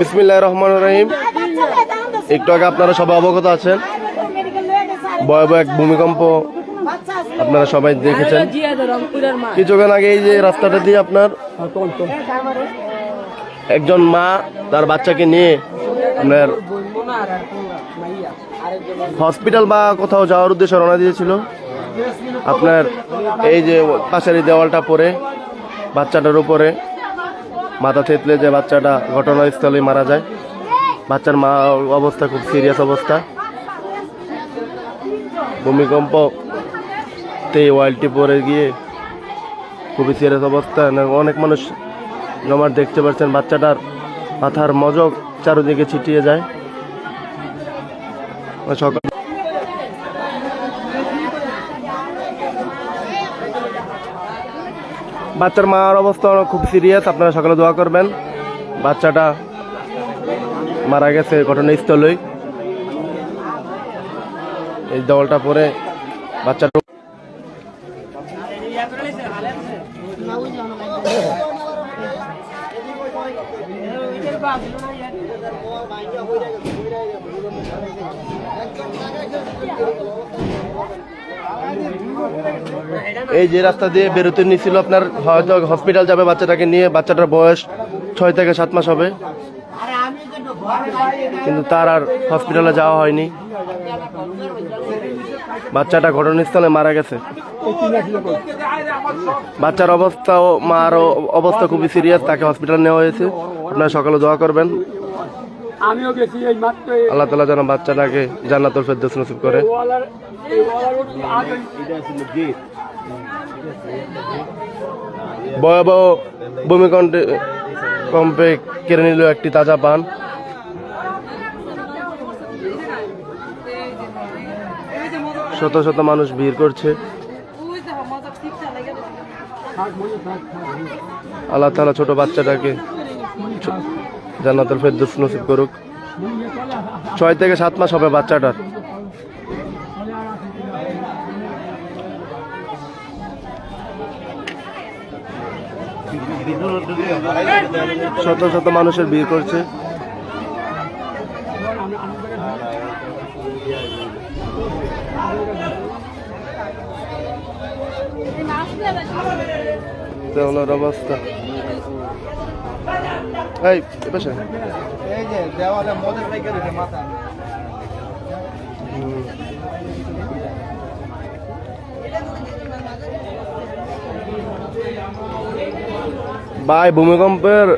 বিসমিল্লাহ রহমান রহিম। একটু আগে আপনারা সবাই অবগত আছেন। ভয়াবহ এক ভূমিকম্প আপনারা সবাই দেখেছেন। কিছুক্ষণ আগে এই যে রাস্তাটা দিয়ে আপনার একজন মা তার বাচ্চাকে নিয়ে আপনার হসপিটাল বা কোথাও যাওয়ার উদ্দেশ্যে রওনা দিয়েছিল। আপনার এই যে পাশের দেওয়ালটা পরে, বাচ্চাটার উপরে। মাথা থেতলে যে বাচ্চাটা ঘটনাস্থলে মারা যায়। বাচ্চার মা অবস্থা খুব সিরিয়াস অবস্থা। ভূমিকম্প তে ওয়াইলটি পরে গিয়ে খুবই সিরিয়াস অবস্থা। অনেক মানুষ জমার দেখতে পাচ্ছেন বাচ্চাটার মাথার মজক চারিদিকে ছিটিয়ে যায়। সকাল বাচ্চার মার অবস্থা খুব সিরিয়াস আপনারা সকালে দোয়া করবেন। বাচ্চাটা মারা গেছে ঘটনাস্থলেই। এই দলটা পরে বাচ্চাটা এই যে রাস্তা দিয়ে বেরোতে নিয়েছিল আপনার, হয়তো হসপিটাল যাবে বাচ্চাটাকে নিয়ে, বাচ্চাটার বয়স ছয় থেকে সাত মাস হবে। কিন্তু তার আর হসপিটালে যাওয়া হয়নি। বাচ্চাটা ঘটনাস্থলে মারা গেছে। বাচ্চার অবস্থা মার অবস্থা খুবই সিরিয়াস তাকে হসপিটালে নেওয়া হয়েছে। আপনারা সকালে দোয়া করবেন। আমিও গেছি এই মাত্র আল্লাহ তালা যেন বাচ্চাটাকে জান্নাতুল ফেরদৌস নসিব করে। ভয়াবহ ভূমিকম্পে কম্পে কেড়ে নিল একটি তাজা পান। শত শত মানুষ ভিড় করছে। আল্লাহ তালা ছোট বাচ্চাটাকে জান্নাতুল ফেরদৌস নসিব করুক। ছয় থেকে সাত মাস হবে বাচ্চাটার। শত শত মানুষের বিয়ে করছে। তো ওনার অবস্থা। এই এ এই যে দেওয়ালে মদের পাইকারি দিছে মাথা। ভাই ভূমিকম্পের